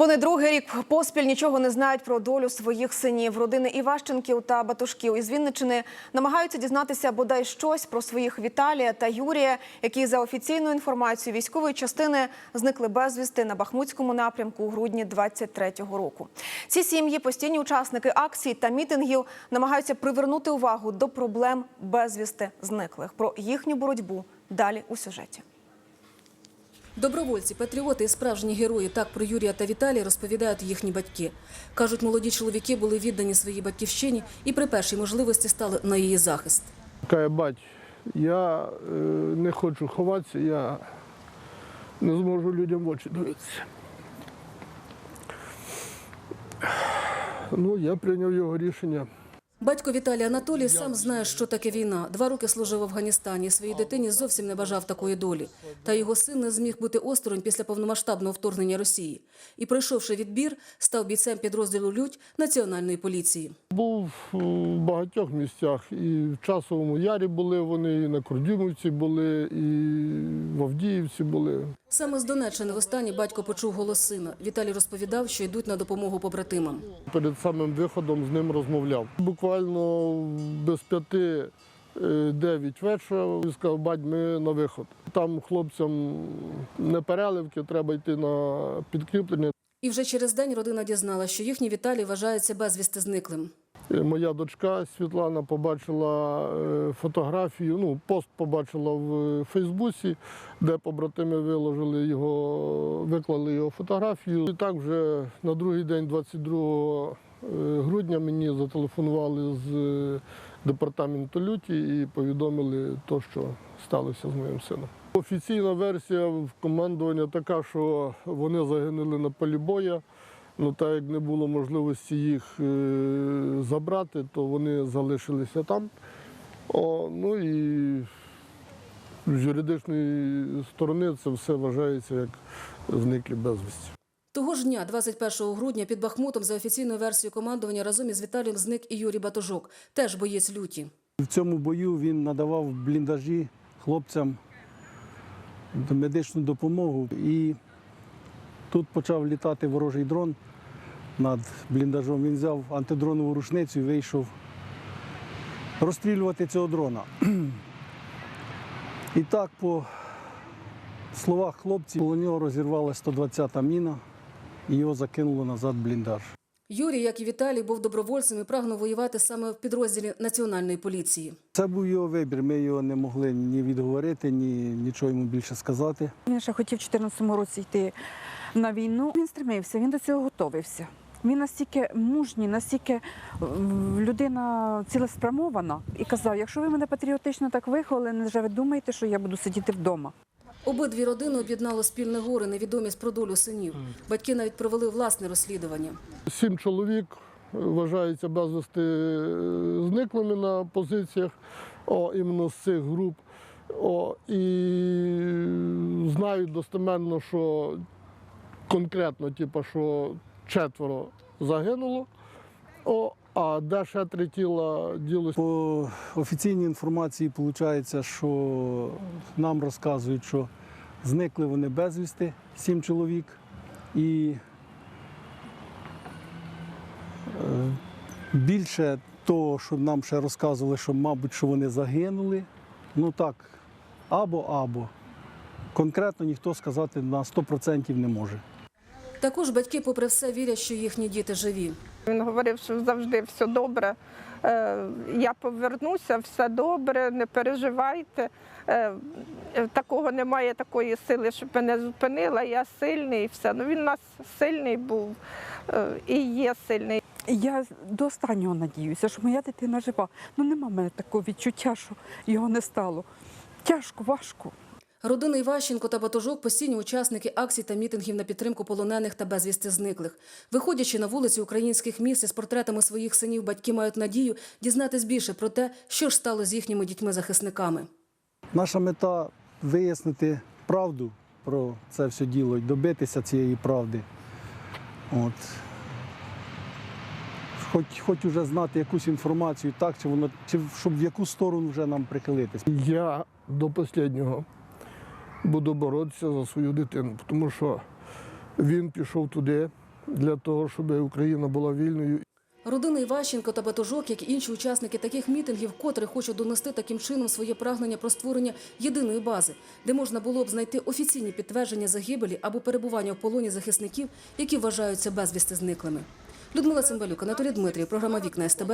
Вони другий рік поспіль нічого не знають про долю своїх синів. Родини Іващенків та Батушків із Вінничини намагаються дізнатися бодай щось про своїх Віталія та Юрія, які за офіційною інформацією військової частини зникли безвісти на Бахмутському напрямку у грудні 23-го року. Ці сім'ї постійні учасники акцій та мітингів намагаються привернути увагу до проблем безвісти зниклих. Про їхню боротьбу далі у сюжеті. Добровольці, патріоти і справжні герої так про Юрія та Віталія розповідають їхні батьки. Кажуть, молоді чоловіки були віддані своїй батьківщині і при першій можливості стали на її захист. Каже, бать, я е, не хочу ховатися, я не зможу людям в очі дивитися. Ну, я прийняв його рішення. Батько Віталій Анатолій сам знає, що таке війна. Два роки служив в Афганістані. Своїй дитині зовсім не бажав такої долі. Та його син не зміг бути осторонь після повномасштабного вторгнення Росії. І, пройшовши відбір, став бійцем підрозділу Людь Національної поліції. Був в багатьох місцях. І в Часовому Ярі були вони, і на Кордюмівці були, і в Авдіївці були. Саме з Донеччини востаннє батько почув голос сина. Віталій розповідав, що йдуть на допомогу побратимам. Перед самим виходом з ним розмовляв. Буквально без п'яти е, дев'ять вечора він сказав, бать, ми на виход. Там хлопцям не переливки, треба йти на підкріплення. І вже через день родина дізнала, що їхній Віталій вважається безвісти зниклим. Е, Моя дочка Світлана побачила е, фотографію, ну, пост побачила в Фейсбуці, де побратими виложили його, виклали його фотографію. І так вже на другий день, 22 грудня, мені зателефонували з е, департаменту люті і повідомили те, що сталося з моїм сином. Офіційна версія в командування така, що вони загинули на полі бою. Ну, так як не було можливості їх е, забрати, то вони залишилися там. О, ну і з юридичної сторони це все вважається як зниклі безвісті. Того ж дня, 21 грудня, під Бахмутом, за офіційною версією командування, разом із Віталієм зник і Юрій Батожок, теж боєць люті. В цьому бою він надавав бліндажі хлопцям медичну допомогу. І тут почав літати ворожий дрон над бліндажом. Він взяв антидронову рушницю і вийшов розстрілювати цього дрона. І так, по словах хлопців, у нього розірвалася 120-та міна і його закинуло назад в бліндаж. Юрій, як і Віталій, був добровольцем і прагнув воювати саме в підрозділі Національної поліції. Це був його вибір. Ми його не могли ні відговорити, ні нічого йому більше сказати. Він ще хотів у 2014 році йти на війну. Він стремився, він до цього готовився. Він настільки мужній, настільки людина цілеспрямована і казав: якщо ви мене патріотично так виховали, невже ви думаєте, що я буду сидіти вдома? Обидві родини об'єднало спільне горе, невідомість про долю синів. Батьки навіть провели власне розслідування. Сім чоловік вважаються безвісти е, зниклими на позиціях о, іменно з цих груп. О, і знають достеменно, що конкретно, типу, що четверо загинуло, о, а де ще три тіла ділося. По офіційній інформації виходить, що нам розказують, що зникли вони безвісти, сім чоловік. І е, більше того, що нам ще розказували, що, мабуть, що вони загинули. Ну так, або-або. Конкретно ніхто сказати на 100% не може. Також батьки, попри все, вірять, що їхні діти живі. Він говорив, що завжди все добре. Е, Я повернуся, все добре, не переживайте. Е, Такого немає такої сили, щоб мене зупинила. Я сильний і все. Ну він у нас сильний був е, і є сильний. Я до останнього надіюся, що моя дитина жива. Ну нема в мене такого відчуття, що його не стало. Тяжко, важко. Родини Іващенко та Батожок постійні учасники акцій та мітингів на підтримку полонених та безвісти зниклих. Виходячи на вулиці українських міст із портретами своїх синів, батьки мають надію дізнатись більше про те, що ж стало з їхніми дітьми-захисниками. Наша мета вияснити правду про це все діло і добитися цієї правди. От. Хоч, хоч уже знати якусь інформацію, так, чи воно, чи щоб в яку сторону вже нам прихилитись. Я до останнього буду боротися за свою дитину, тому що він пішов туди, для того, щоб Україна була вільною. Родина Іващенко та Батужок, як і інші учасники таких мітингів, котре хочуть донести таким чином своє прагнення про створення єдиної бази, де можна було б знайти офіційні підтвердження загибелі або перебування в полоні захисників, які вважаються безвісти зниклими. Людмила Цимбалюк, Анатолій Дмитрів, програма Вікна СТБ.